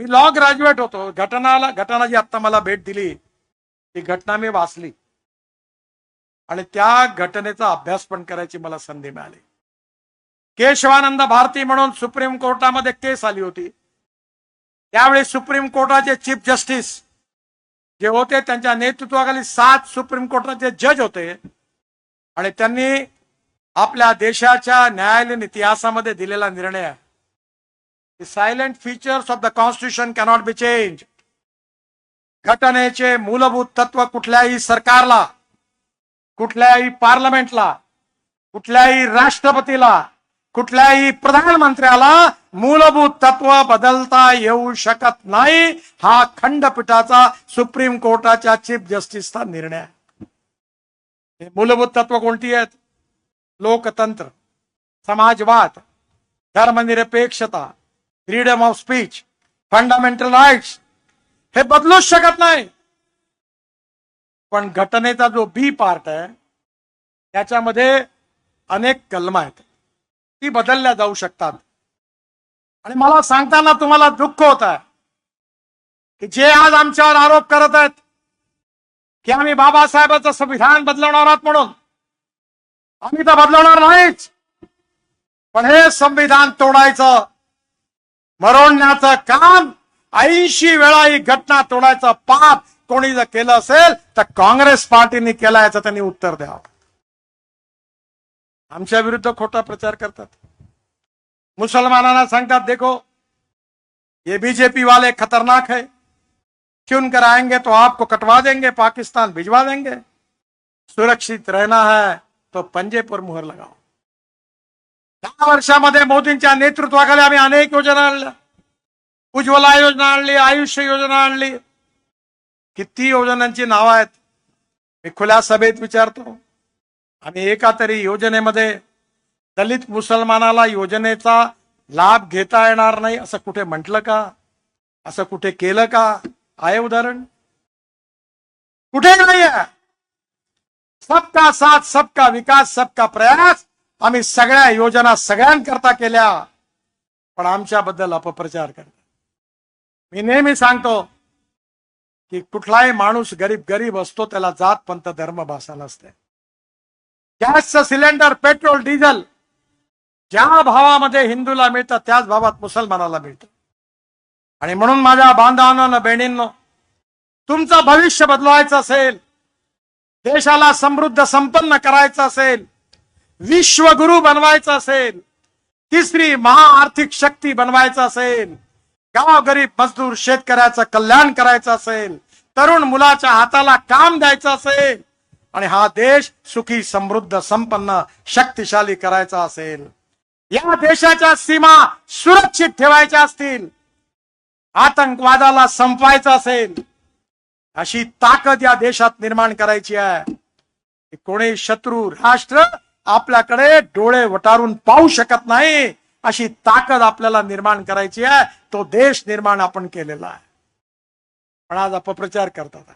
मी law graduate होतो. घटनाला घटना जी आता मला भेट दिली. ती घटना मी वाचली. आणि त्या घटनेचा अभ्यास पण करायची मला संधी मिळाली. केशवानंद भारती म्हणून सुप्रीम कोर्टामध्ये केस आली होती. त्यावेळी सुप्रीम कोर्टाचे चीफ जस्टिस जे होते त्यांच्या नेतृत्वाखाली सात सुप्रीम कोर्टाचे जज होते. आणि त्यांनी आपल्या देशाच्या न्यायालयीन इतिहासामध्ये दिलेला निर्णय salient features of the constitution cannot be change घटनेचे मूलभूत तत्व कुठल्याही सरकारला कुठल्याही पार्लमेंटला कुठल्याही राष्ट्रपतीला कुठल्याही प्रधानमंत्र्याला मूलभूत तत्व बदलता येऊ शकत नाही हा खंडपीठाचा सुप्रीम कोर्टाच्या चीफ जस्टिसचा निर्णय. हे मूलभूत तत्व कोणती आहेत? लोकतंत्र समाजवाद धर्मनिरपेक्षता freedom of speech fundamental rights हे बदलूच शकत नाही. पण घटनेचा जो बी पार्ट आहे त्याच्यामध्ये अनेक कलम आहेत. ती बदलल्या जाऊ शकतात. आणि मला सांगताना तुम्हाला दुःख होत आहे की जे आज आमच्यावर आरोप करत आहेत की आम्ही बाबासाहेबांचं संविधान बदलवणार आहात म्हणून. आम्ही तर बदलवणार नाहीच. पण हे संविधान तोडायचं मरवण्याचं काम ऐंशी वेळा ही घटना तोडायचं पाप कोणी जर केलं असेल तर काँग्रेस पार्टीने केला याचं त्यांनी उत्तर द्यावं. आमच्या विरुद्ध खोटा प्रचार करतात. मुसलमानांना सांगतात देखो ये बीजेपी वाले खतरनाक है. चुन कर आएंगे तो आपको कटवा देंगे पाकिस्तान भिजवा देंगे. सुरक्षित रहना है तो पंजे पर मुहर लगाओ. दहा वर्षामध्ये मोदींच्या नेतृत्वाखाली आम्ही अनेक योजना आणल्या. उज्ज्वला योजना आणली आयुष्य योजना आणली. किती योजनांची नावं आहेत? मी खुल्या सभेत विचारतो. आणि एका तरी योजनेमध्ये दलित मुसलमानाला योजनेचा लाभ घेता येणार नाही असं कुठे म्हटलं का? असं कुठे केलं का? आहे उदाहरण? कुठे नाही सबका साथ सबका विकास सबका प्रयास. आम्ही सगळ्या योजना सगळ्यांकरता केल्या पण आमच्याबद्दल अपप्रचार करतात. मी नेहमी सांगतो की कुठलाही माणूस गरीब गरीब असतो त्याला जात पंत धर्म भाषा नसते. गॅसचं सिलेंडर पेट्रोल डिझेल ज्या भावामध्ये हिंदूला मिळतं त्याच भावात मुसलमानाला मिळतं. आणि म्हणून माझ्या बांधवांना बहिणींनो तुमचं भविष्य बदलवायचं असेल देशाला समृद्ध संपन्न करायचं असेल विश्वगुरु बनवायचं असेल तिसरी महाआर्थिक शक्ती बनवायचं असेल गाव गरीब मजदूर शेतकऱ्याचं कल्याण करायचं असेल तरुण मुलाच्या हाताला काम द्यायचं असेल आणि हा देश सुखी समृद्ध संपन्न शक्तिशाली करायचा असेल. या देशाच्या सीमा सुरक्षित ठेवायच्या असतील आतंकवादाला संपवायचं असेल अशी ताकद या देशात निर्माण करायची आहे. कोणी शत्रू राष्ट्र आपल्याकडे डोळे वटारून पाहू शकत नाही अशी ताकद आपल्याला निर्माण करायची आहे. तो देश निर्माण आपण केलेला आहे. पण आज अपप्रचार करतात.